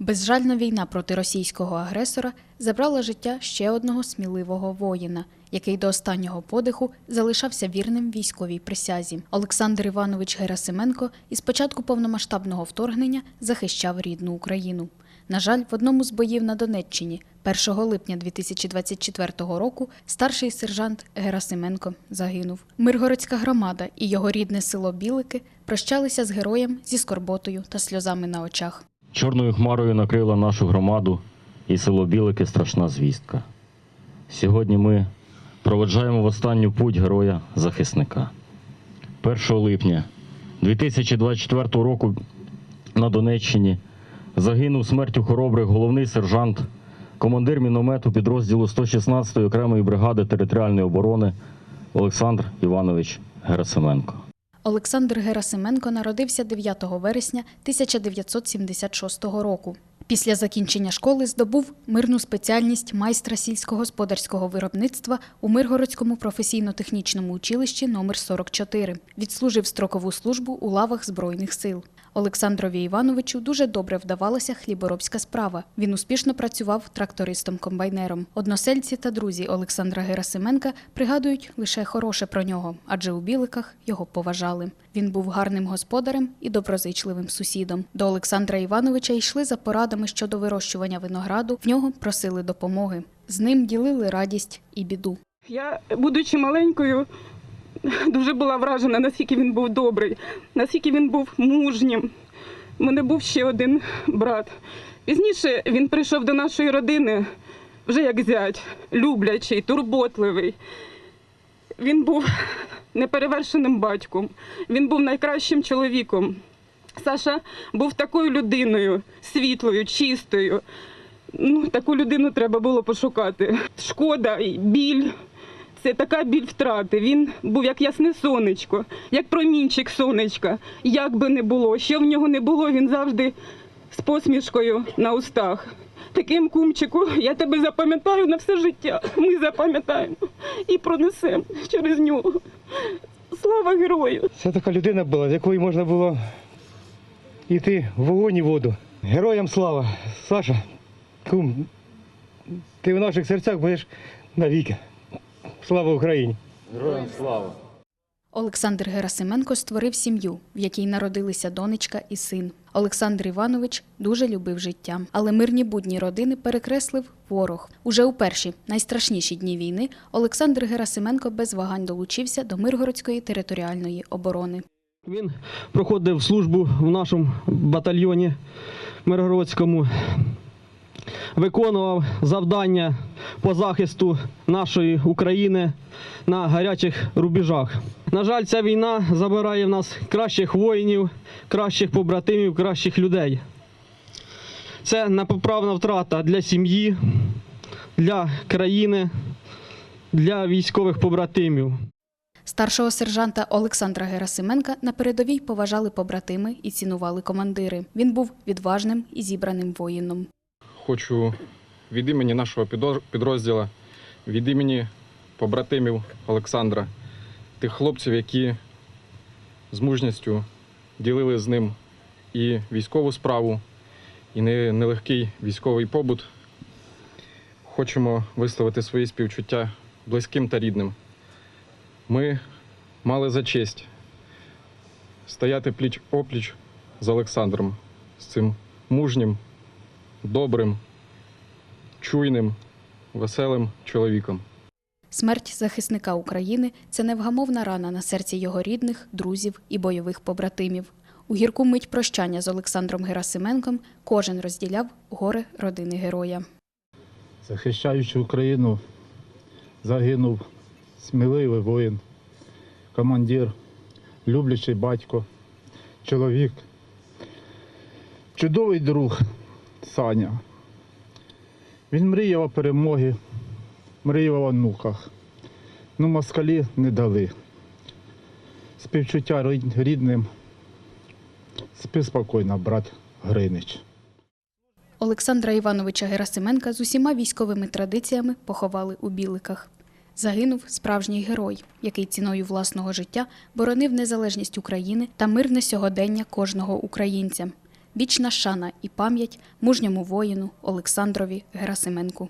Безжальна війна проти російського агресора забрала життя ще одного сміливого воїна, який до останнього подиху залишався вірним військовій присязі. Олександр Іванович Герасименко із початку повномасштабного вторгнення захищав рідну Україну. На жаль, в одному з боїв на Донеччині 1 липня 2024 року старший сержант Герасименко загинув. Миргородська громада і його рідне село Білики прощалися з героєм зі скорботою та сльозами на очах. Чорною хмарою накрила нашу громаду і село Білики страшна звістка. Сьогодні ми проведжаємо в останню путь героя захисника. 1 липня 2024 року на Донеччині загинув смертю хоробрих головний сержант, командир міномету підрозділу 116-ї окремої бригади територіальної оборони Олександр Іванович Герасименко. Олександр Герасименко народився 9 вересня 1976 року. Після закінчення школи здобув мирну спеціальність майстра сільськогосподарського виробництва у Миргородському професійно-технічному училищі номер 44 Відслужив строкову службу у лавах Збройних сил. Олександрові Івановичу дуже добре вдавалася хліборобська справа. Він успішно працював трактористом-комбайнером. Односельці та друзі Олександра Герасименка пригадують лише хороше про нього, адже у біликах його поважали. Він був гарним господарем і доброзичливим сусідом. До Олександра Івановича йшли за порадами щодо вирощування винограду. В нього просили допомоги. З ним ділили радість і біду. Я, будучи маленькою, дуже була вражена, наскільки він був добрий, наскільки він був мужнім. У мене був ще один брат. Пізніше він прийшов до нашої родини вже як зять, люблячий, турботливий. Він був неперевершеним батьком, він був найкращим чоловіком. Саша був такою людиною, світлою, чистою. Ну, таку людину треба було пошукати. Шкода, біль. Це така біль втрати. Він був як ясне сонечко, як промінчик сонечка. Як би не було, що в нього не було, він завжди з посмішкою на устах. Таким кумчику, я тебе запам'ятаю на все життя. Ми запам'ятаємо і пронесемо через нього. Слава герою! Це така людина була, з якої можна було йти в вогонь і воду. Героям слава! Саша, кум, ти в наших серцях будеш навіки. Слава Україні! Героям слава! Олександр Герасименко створив сім'ю, в якій народилися донечка і син. Олександр Іванович дуже любив життя, але мирні будні родини перекреслив ворог. Уже у перші найстрашніші дні війни Олександр Герасименко без вагань долучився до Миргородської територіальної оборони. Він проходив службу в нашому батальйоні Миргородському, виконував завдання по захисту нашої України на гарячих рубежах. На жаль, ця війна забирає в нас кращих воїнів, кращих побратимів, кращих людей. Це непоправна втрата для сім'ї, для країни, для військових побратимів. Старшого сержанта Олександра Герасименка на передовій поважали побратими і цінували командири. Він був відважним і зібраним воїном. хочу від імені нашого підрозділу, від імені побратимів Олександра, тих хлопців, які з мужністю ділили з ним і військову справу, і нелегкий військовий побут. Хочемо висловити свої співчуття близьким та рідним. Ми мали за честь стояти пліч опліч з Олександром, з цим мужнім, добрим, чуйним, веселим чоловіком. Смерть захисника України це невгамовна рана на серці його рідних, друзів і бойових побратимів. У гірку мить прощання з Олександром Герасименком кожен розділяв горе родини героя. захищаючи Україну, загинув сміливий воїн, командир, люблячий батько, чоловік, чудовий друг Саня. Він мріяв о перемоги, мріяв о онуках. Ну, москалі не дали. Співчуття рідним. Спи спокійно, брат Гринич. Олександра Івановича Герасименка з усіма військовими традиціями поховали у Біликах. Загинув справжній герой, який ціною власного життя боронив незалежність України та мирне сьогодення кожного українця. Вічна шана і пам'ять мужньому воїну Олександрові Герасименку.